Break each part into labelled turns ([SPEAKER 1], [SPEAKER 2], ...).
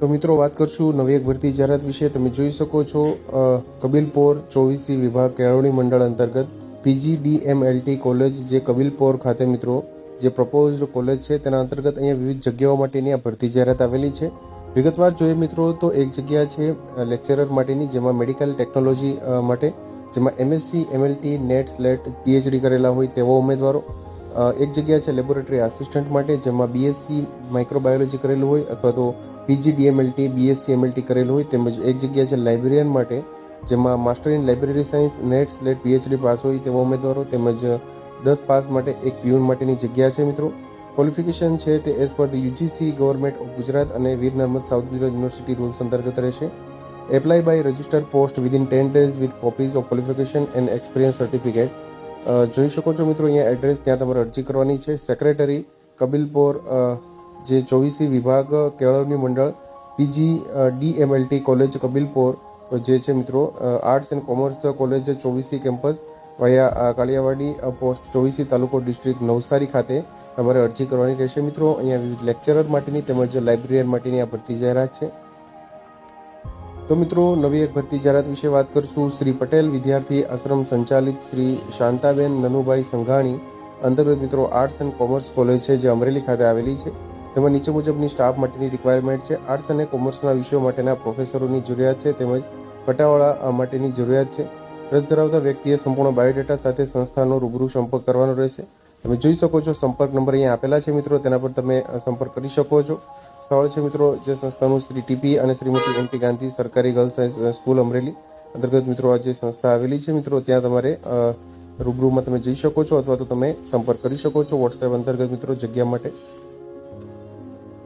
[SPEAKER 1] તો મિત્રો, વાત કરશું નવી એક ભરતી જાહેરાત વિશે. તમે જોઈ શકો છો કબીલપોર ચોવીસી વિભાગ કેળવણી મંડળ અંતર્ગત પીજીડીએમએલટી કોલેજ જે કબીલપોર ખાતે મિત્રો, જે પ્રપોઝડ કોલેજ છે, તેના અંતર્ગત અહીંયા વિવિધ જગ્યાઓ માટેની આ ભરતી જાહેરાત આવેલી છે. વિગતવાર જોઈએ મિત્રો, તો એક જગ્યા છે લેક્ચરર માટેની, જેમાં મેડિકલ ટેકનોલોજી માટે, જેમાં MSc MLT NET SLET PhD કરેલા હોય તેવા ઉમેદવારો એક જગ્યા છે લેબોરેટરી આસિસ્ટન્ટ માટે, જેમાં બીએસસી માઇક્રોબાયોલોજી કરેલું હોય અથવા તો પીજીડીએમએલટી બીએસસી એમએલટી કરેલું હોય. તેમજ એક જગ્યા છે લાઇબ્રેરિયન માટે, જેમાં master in library science NET SLET PhD pass હોય તેવા ઉમેદવારો. તેમજ દસ પાસ માટે એક પ્યુન માટેની જગ્યા છે મિત્રો. ક્વોલિફિકેશન છે તે as per the UGC government of Gujarat અને Veer Narmad south Gujarat university rules અંતર્ગત રહેશે. Apply by registered post within ten days with copies of qualification and experience certificate જોઈ શકો છો મિત્રો, અહીંયા એડ્રેસ ત્યાં તમારે અરજી કરવાની છે. સેક્રેટરી કબીલપોર જે ચોવીસી વિભાગ, કેળવણી મંડળ, પીજી ડીએમએલટી કોલેજ કબીલપોર જે છે મિત્રો arts and commerce college, Chovisi campus, via Kaliyawadi post ચોવીસી તાલુકો ડિસ્ટ્રિક્ટ નવસારી ખાતે તમારે અરજી કરવાની રહેશે મિત્રો. અહીંયા વિવિધ લેક્ચરર માટેની તેમજ લાઇબ્રેરિયન માટેની આ ભરતી જાહેરાત છે. તો મિત્રો, નવી એક ભરતી જાહેરાત વિશે વાત કરશું. શ્રી પટેલ, વિદ્યાર્થી આશ્રમ સંચાલિત શ્રી શાંતાબેન નનુભાઈ સંઘાણી, અંતર્ગત મિત્રો આર્ટ્સ એન્ડ કોમર્સ કોલેજ છે, જે અમરેલી ખાતે આવેલી છે. તેમાં નીચે મુજબની સ્ટાફ માટેની રિક્વાયરમેન્ટ છે. આર્ટ્સ અને કોમર્સના વિષયો માટેના પ્રોફેસરોની જરૂરિયાત છે, તેમજ પટાવાળા માટેની જરૂરિયાત છે. રસ ધરાવતા વ્યક્તિએ સંપૂર્ણ બાયોડેટા સાથે સંસ્થાનો રૂબરૂ સંપર્ક કરવાનો રહેશે. તમે જોઈ શકો છો, સંપર્ક નંબર અહીંયા આપેલા છે મિત્રો. તેના પર તમે સંપર્ક કરી શકો છો. સ્થળ છે મિત્રો, જે સંસ્થાનું શ્રી ટીપી અને શ્રીમતી એમટી ગાંધી સરકારી ગર્લ્સ સ્કૂલ અમરેલી. અંતર્ગત મિત્રો, આ જે સંસ્થા આવેલી છે મિત્રો, ત્યાં તમારે રૂબરૂમાં તમે જઈ શકો છો અથવા તો તમે સંપર્ક કરી શકો છો વોટ્સએપ અંતર્ગત મિત્રો જગ્યા માટે.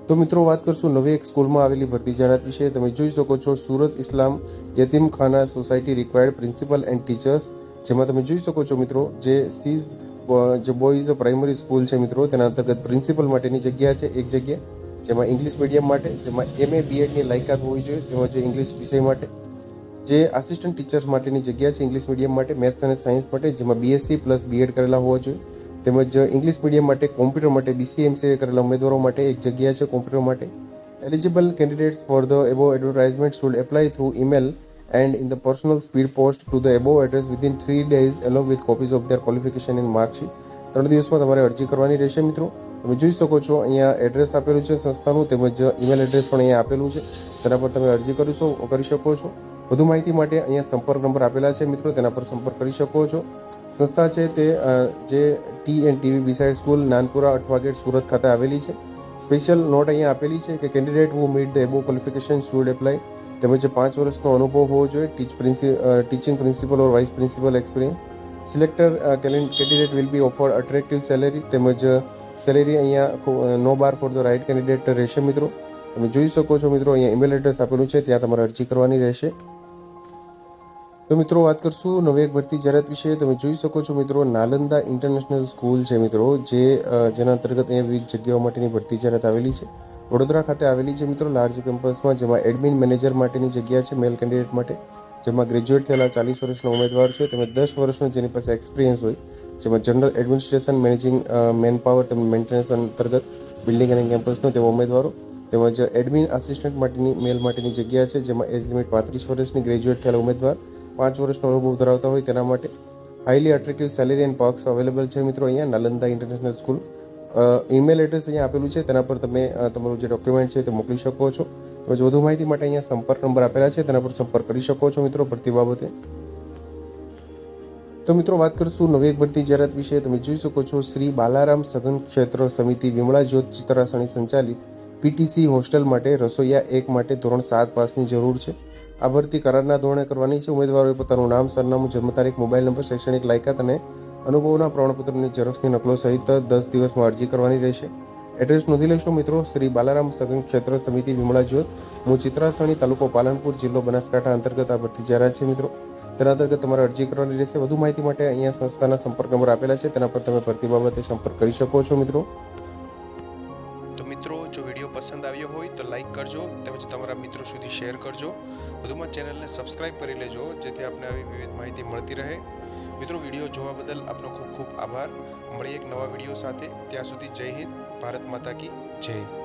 [SPEAKER 1] તો મિત્રો, વાત કરશું નવી એક સ્કૂલમાં આવેલી ભરતી જાહેરાત વિશે. તમે જોઈ શકો છો Surat Islam Yatimkhana society required principal and teachers. જેમાં તમે જોઈ શકો છો મિત્રો, જે સીઝ જે બોયઝ પ્રાઇમરી સ્કૂલ છે મિત્રો, તેના અંતર્ગત પ્રિન્સિપલ માટેની જગ્યા છે, એક જગ્યા. જેમાં ઇંગ્લિશ મીડિયમ માટે, જેમાં એમએ બીએડની લાયકાત હોવી જોઈએ તેમજ ઇંગ્લિશ વિષય માટે, જે આસિસ્ટન્ટ ટીચર્સ માટેની જગ્યા છે ઇંગ્લિશ મીડિયમ માટે મેથ્સ અને સાયન્સ માટે, જેમાં બીએસસી પ્લસ બીએડ કરેલા હોવા જોઈએ. તેમજ ઇંગ્લિશ મીડિયમ માટે કોમ્પ્યુટર માટે બીસીએમસીએ કરેલા ઉમેદવારો માટે એક જગ્યા છે કોમ્પ્યુટર માટે. Eligible candidates for the above advertisement should apply through email and in the personal speed post to the above address within three days along with copies of their qualification in marksheet ત્રણ દિવસમાં તમારે અરજી કરવાની રહેશે મિત્રો. તમે જોઈ શકો છો, અહીંયા એડ્રેસ આપેલું છે સંસ્થાનું, તેમજ ઈમેલ એડ્રેસ પણ અહીંયા આપેલું છે. તેના પર તમે અરજી કરી શકો કરી શકો છો. વધુ માહિતી માટે અહીંયા સંપર્ક નંબર આપેલા છે મિત્રો, તેના પર સંપર્ક કરી શકો છો. સંસ્થા છે તે જે T and TV beside school Nanpura Athwa gate Surat ખાતે આવેલી છે. સ્પેશિયલ નોટ અહીંયા આપેલી છે કે candidate who meet the above qualification should apply તેમજ પાંચ વર્ષનો અનુભવ હોવો જોઈએ teach princi teaching principal or vice principal experience selector candidate will be offered attractive salary તેમજ સેલેરી અહીંયા no bar for the right candidate રહેશે મિત્રો. તમે જોઈ શકો છો મિત્રો, અહીંયા ઈમેલ એડ્રેસ આપેલું છે, ત્યાં તમારે અરજી કરવાની રહેશે. તો મિત્રો વાત કરશું નવી એક ભરતી જાહેરાત વિશે. તમે જોઈ શકો છો મિત્રો, નાલંદા ઇન્ટરનેશનલ સ્કૂલ છે મિત્રો, જે જેના અંતર્ગત અહીંયા વિવિધ જગ્યાઓ માટેની ભરતી જાહેરાત આવેલી છે. વડોદરા ખાતે આવેલી છે મિત્રો, લાર્જ કેમ્પસમાં, જેમાં એડમિન મેનેજર માટેની જગ્યા છે મેલ કેન્ડિડેટ માટે. જેમાં ગ્રેજ્યુએટ થયેલા ચાલીસ વર્ષના ઉમેદવાર છે. તેમજ દસ વર્ષનો જેની પાસે એક્સપિરિયન્સ હોય, જેમાં general administration managing man power તેમજ મેન્ટેનન્સ અંતર્ગત બિલ્ડિંગ અને કેમ્પસનો તેવા ઉમેદવારો. તેમજ એડમિન આસિસ્ટન્ટ માટેની મેલ માટેની જગ્યા છે, જેમાં એજ લિમિટ પાંત્રીસ વર્ષની ગ્રેજ્યુએટ થયેલા ઉમેદવાર પાંચ વર્ષનો અનુભવ ધરાવતા હોય તેના માટે. Highly attractive salary and perks available છે મિત્રો અહીંયા, Nalanda international school email address અહીંયા આપેલું છે, તેના પર તમે તમારું જે ડોક્યુમેન્ટ છે તે મોકલી શકો છો. તેમજ વધુ માહિતી માટે અહીંયા સંપર્ક નંબર આપેલા છે, તેના પર સંપર્ક કરી શકો છો મિત્રો ભરતી બાબતે. તો મિત્રો વાત કરશું નવી એક ભરતી જાહેરાત વિશે. તમે જોઈ શકો છો શ્રી બાલારામ સઘન ક્ષેત્ર સમિતિ વિમળા જ્યોત ચિત્રાસણી સંચાલિત પીટીસી હોસ્ટેલ માટે રસોઈયા એક માટે ધોરણ સાત પાસની જરૂર છે. આ ભરતી કરારના ધોરણે કરવાની છે. ઉમેદવારોએ પોતાનું નામ, સરનામું, જન્મ તારીખ, મોબાઈલ નંબર, શૈક્ષણિક લાયકાત અને અનુભવના પ્રમાણપત્રની ઝેરોક્ષની નકલો સહિત દસ દિવસમાં અરજી કરવાની રહેશે. એડ્રેસ નોંધી લેશો મિત્રો. શ્રી બાલારામ સઘન ક્ષેત્ર સમિતિ વિમળા જ્યોત, હું ચિત્રાસણી તાલુકો પાલનપુર, જિલ્લો બનાસકાંઠા અંતર્ગત આ ભરતી જાહેરાત છે મિત્રો. તેના અંતર્ગત તમારે અરજી કરવાની રહેશે. વધુ માહિતી માટે અહીંયા સંસ્થાના સંપર્ક નંબર આપેલા છે. તેના પર તમે ભરતી બાબતે સંપર્ક કરી શકો છો મિત્રો. તો મિત્રો, જો વીડિયો પસંદ આવ્યો હોય તો લાઈક કરજો, તેમજ તમારા મિત્રો સુધી શેર કરજો. વધુમાં ચેનલને સબસ્ક્રાઇબ કરી લેજો, જેથી આપને આવી વિવિધ માહિતી મળતી રહે. મિત્રો, વીડિયો જોવા બદલ આપનો ખૂબ ખૂબ આભાર. મળીએ એક નવા વીડિયો સાથે. ત્યાં સુધી જય હિન્દ. ભારત માતા કી જય.